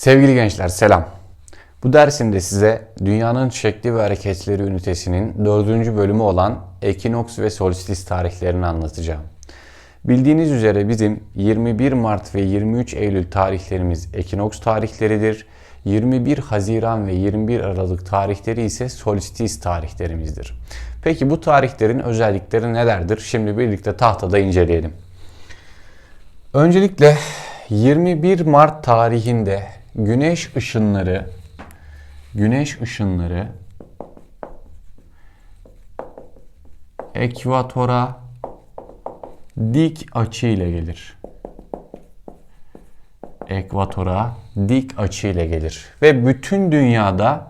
Sevgili gençler selam. Bu dersimde size dünyanın şekli ve hareketleri ünitesinin dördüncü bölümü olan ekinoks ve solstice tarihlerini anlatacağım. Bildiğiniz üzere bizim 21 Mart ve 23 Eylül tarihlerimiz ekinoks tarihleridir. 21 Haziran ve 21 Aralık tarihleri ise solstice tarihlerimizdir. Peki bu tarihlerin özellikleri nelerdir? Şimdi birlikte tahtada inceleyelim. Öncelikle 21 Mart tarihinde güneş ışınları güneş ışınları ekvatora dik açı ile gelir. Ekvatora dik açı ile gelir ve bütün dünyada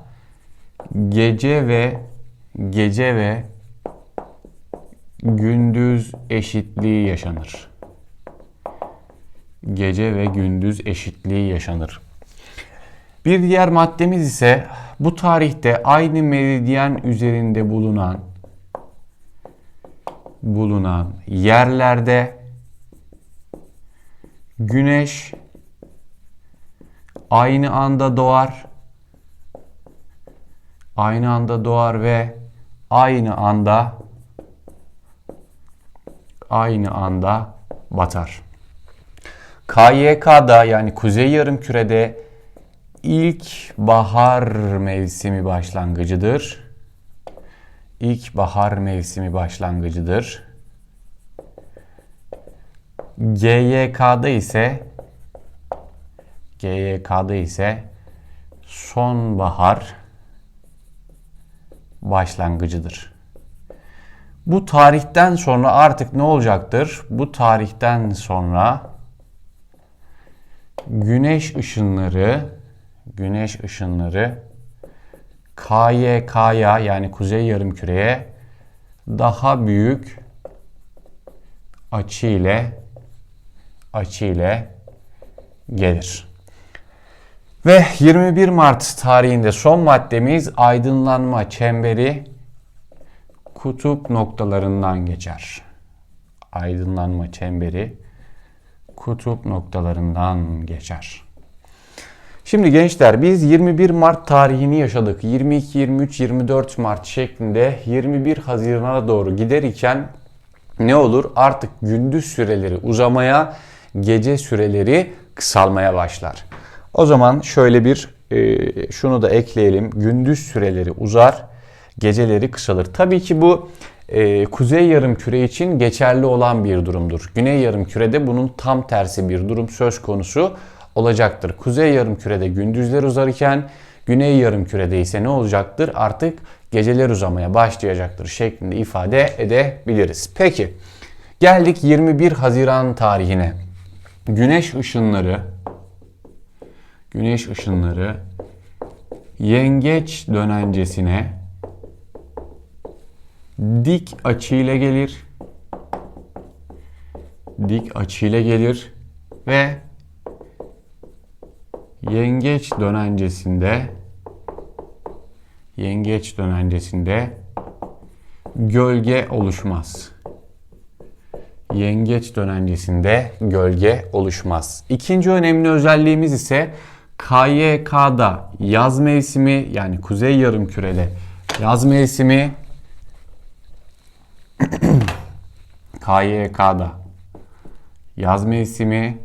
gece ve gece ve gündüz eşitliği yaşanır gece ve gündüz eşitliği yaşanır. Bir diğer maddemiz ise bu tarihte aynı meridyen üzerinde bulunan bulunan yerlerde güneş aynı anda doğar aynı anda doğar ve aynı anda aynı anda batar. KYK'da yani Kuzey Yarımküre'de ilk bahar mevsimi başlangıcıdır. İlk bahar mevsimi başlangıcıdır. GYK'da ise GYK'da ise sonbahar başlangıcıdır. Bu tarihten sonra artık ne olacaktır? Bu tarihten sonra güneş ışınları güneş ışınları KYK'ya yani kuzey yarımküreye daha büyük açı ile açı ile gelir. Ve 21 Mart tarihinde son maddemiz aydınlanma çemberi kutup noktalarından geçer. Aydınlanma çemberi kutup noktalarından geçer. Şimdi gençler biz 21 Mart tarihini yaşadık. 22, 23, 24 Mart şeklinde 21 Haziran'a doğru giderken ne olur? Artık gündüz süreleri uzamaya, gece süreleri kısalmaya başlar. O zaman şöyle bir e, şunu da ekleyelim. Gündüz süreleri uzar, geceleri kısalır. Tabii ki bu e, kuzey yarım küre için geçerli olan bir durumdur. Güney yarım kürede bunun tam tersi bir durum söz konusu olacaktır. Kuzey yarım kürede gündüzler uzarken güney yarım kürede ise ne olacaktır? Artık geceler uzamaya başlayacaktır şeklinde ifade edebiliriz. Peki geldik 21 Haziran tarihine. Güneş ışınları güneş ışınları yengeç dönencesine dik açıyla gelir. Dik açıyla gelir ve yengeç dönencesinde yengeç dönencesinde gölge oluşmaz. Yengeç dönencesinde gölge oluşmaz. İkinci önemli özelliğimiz ise KYK'da yaz mevsimi yani kuzey yarımkürede yaz mevsimi KYK'da yaz mevsimi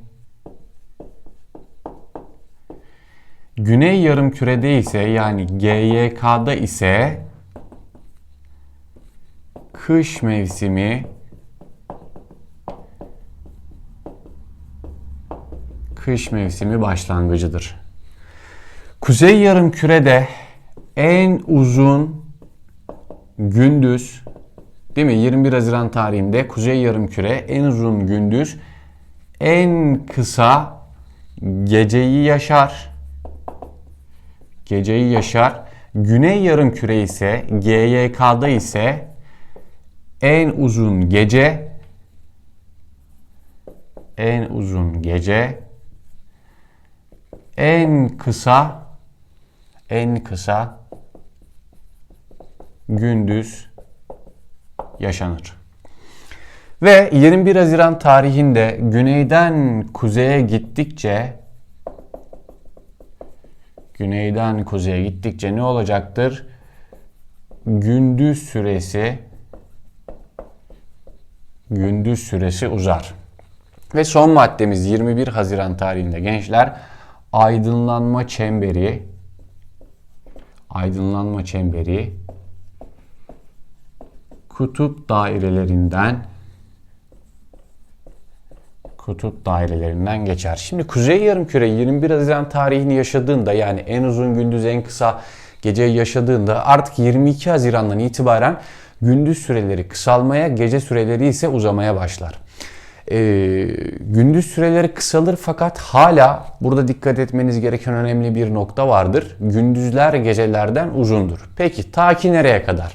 Güney yarım kürede ise yani GYK'da ise kış mevsimi kış mevsimi başlangıcıdır. Kuzey yarım kürede en uzun gündüz Değil mi? 21 Haziran tarihinde Kuzey Yarımküre en uzun gündüz, en kısa geceyi yaşar. Geceyi yaşar. Güney Yarımküre ise GYK'da ise en uzun gece en uzun gece en kısa en kısa gündüz yaşanır. Ve 21 Haziran tarihinde güneyden kuzeye gittikçe güneyden kuzeye gittikçe ne olacaktır? Gündüz süresi gündüz süresi uzar. Ve son maddemiz 21 Haziran tarihinde gençler aydınlanma çemberi aydınlanma çemberi kutup dairelerinden kutup dairelerinden geçer. Şimdi Kuzey Yarımküre 21 Haziran tarihini yaşadığında yani en uzun gündüz en kısa geceyi yaşadığında artık 22 Haziran'dan itibaren gündüz süreleri kısalmaya, gece süreleri ise uzamaya başlar. Ee, gündüz süreleri kısalır fakat hala burada dikkat etmeniz gereken önemli bir nokta vardır. Gündüzler gecelerden uzundur. Peki ta ki nereye kadar?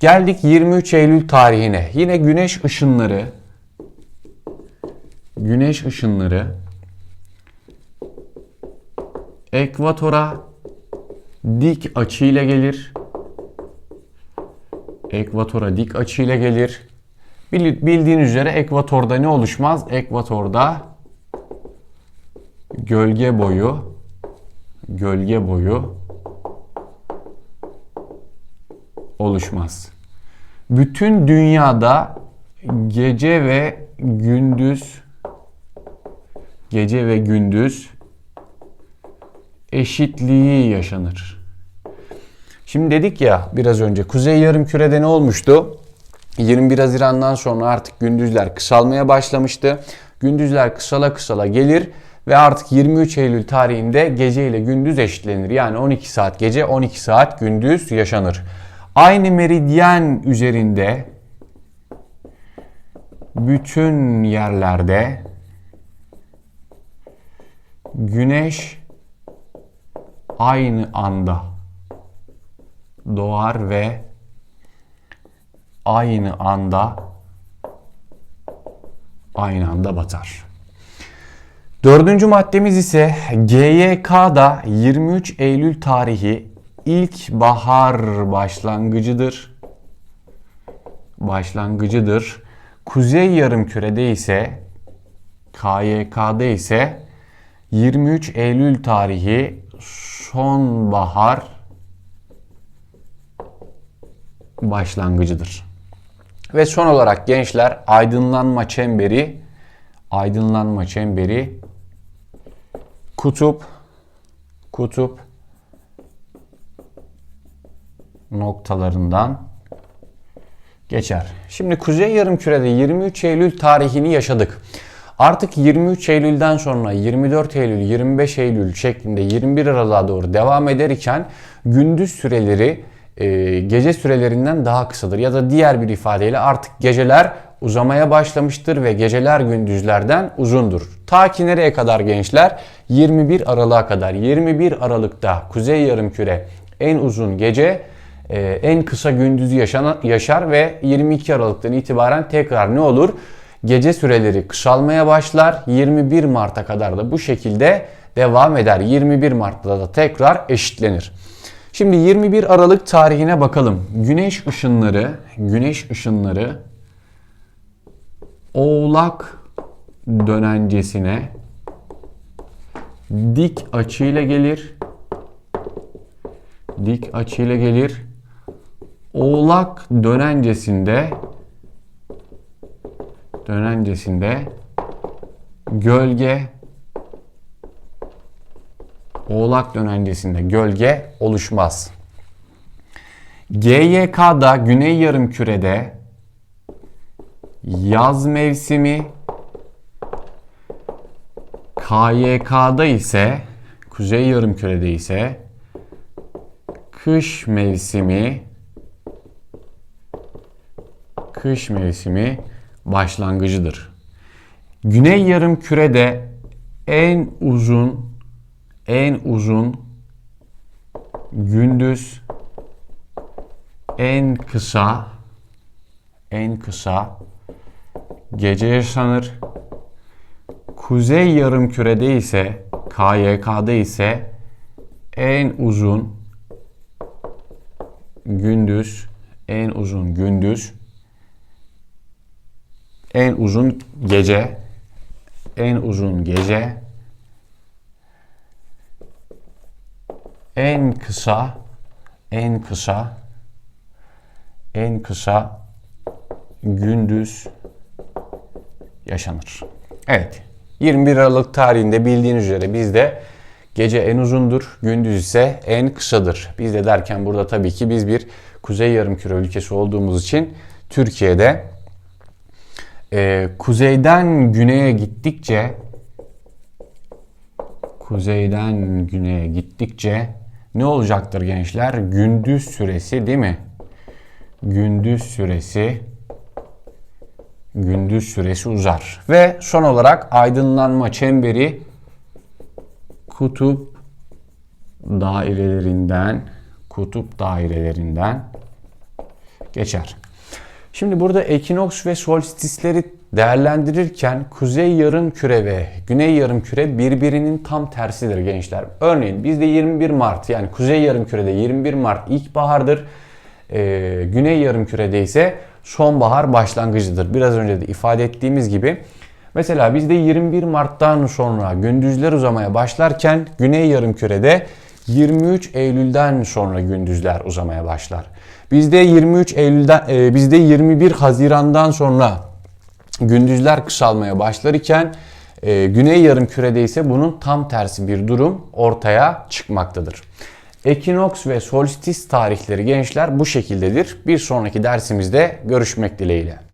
Geldik 23 Eylül tarihine. Yine güneş ışınları güneş ışınları ekvatora dik açıyla gelir. Ekvatora dik açıyla gelir. Bildiğiniz üzere ekvatorda ne oluşmaz? Ekvatorda gölge boyu gölge boyu oluşmaz. Bütün dünyada gece ve gündüz gece ve gündüz eşitliği yaşanır. Şimdi dedik ya biraz önce Kuzey Yarımküre'de ne olmuştu? 21 Haziran'dan sonra artık gündüzler kısalmaya başlamıştı. Gündüzler kısala kısala gelir ve artık 23 Eylül tarihinde gece ile gündüz eşitlenir. Yani 12 saat gece 12 saat gündüz yaşanır. Aynı meridyen üzerinde bütün yerlerde güneş aynı anda doğar ve aynı anda aynı anda batar. Dördüncü maddemiz ise GYK'da 23 Eylül tarihi ilk bahar başlangıcıdır. Başlangıcıdır. Kuzey yarımkürede ise KYK'da ise 23 Eylül tarihi sonbahar başlangıcıdır. Ve son olarak gençler aydınlanma çemberi aydınlanma çemberi kutup kutup noktalarından geçer. Şimdi Kuzey Yarımküre'de 23 Eylül tarihini yaşadık. Artık 23 Eylül'den sonra 24 Eylül, 25 Eylül şeklinde 21 Aralık'a doğru devam ederken gündüz süreleri e, gece sürelerinden daha kısadır. Ya da diğer bir ifadeyle artık geceler uzamaya başlamıştır ve geceler gündüzlerden uzundur. Ta ki nereye kadar gençler? 21 Aralık'a kadar. 21 Aralık'ta Kuzey Yarımküre en uzun gece e, en kısa gündüzü yaşana, yaşar ve 22 Aralık'tan itibaren tekrar ne olur? Gece süreleri kısalmaya başlar. 21 Mart'a kadar da bu şekilde devam eder. 21 Mart'ta da tekrar eşitlenir. Şimdi 21 Aralık tarihine bakalım. Güneş ışınları, güneş ışınları Oğlak dönencesine dik açıyla gelir. Dik açıyla gelir. Oğlak dönencesinde dönencesinde gölge Oğlak dönencesinde gölge oluşmaz. GYK'da Güney Yarımküre'de yaz mevsimi KYK'da ise Kuzey Yarımküre'de ise kış mevsimi kış mevsimi başlangıcıdır. Güney Yarımküre'de en uzun en uzun gündüz en kısa en kısa gece yaşanır. Kuzey yarımkürede ise KYK'da ise en uzun gündüz en uzun gündüz en uzun gece en uzun gece en kısa en kısa en kısa gündüz yaşanır. Evet. 21 Aralık tarihinde bildiğiniz üzere bizde gece en uzundur, gündüz ise en kısadır. Biz de derken burada tabii ki biz bir kuzey yarımküre ülkesi olduğumuz için Türkiye'de e, kuzeyden güneye gittikçe kuzeyden güneye gittikçe ne olacaktır gençler? Gündüz süresi değil mi? Gündüz süresi gündüz süresi uzar. Ve son olarak aydınlanma çemberi kutup dairelerinden kutup dairelerinden geçer. Şimdi burada ekinoks ve solstisleri değerlendirirken kuzey yarım küre ve güney yarım küre birbirinin tam tersidir gençler. Örneğin bizde 21 Mart yani kuzey yarım kürede 21 Mart ilkbahardır. Ee, güney yarım kürede ise sonbahar başlangıcıdır. Biraz önce de ifade ettiğimiz gibi Mesela bizde 21 Mart'tan sonra gündüzler uzamaya başlarken Güney Yarımküre'de 23 Eylül'den sonra gündüzler uzamaya başlar. Bizde 23 Eylül'den e, bizde 21 Haziran'dan sonra gündüzler kısalmaya başlarken e, Güney Yarımküre'de ise bunun tam tersi bir durum ortaya çıkmaktadır. Ekinoks ve solstis tarihleri gençler bu şekildedir. Bir sonraki dersimizde görüşmek dileğiyle.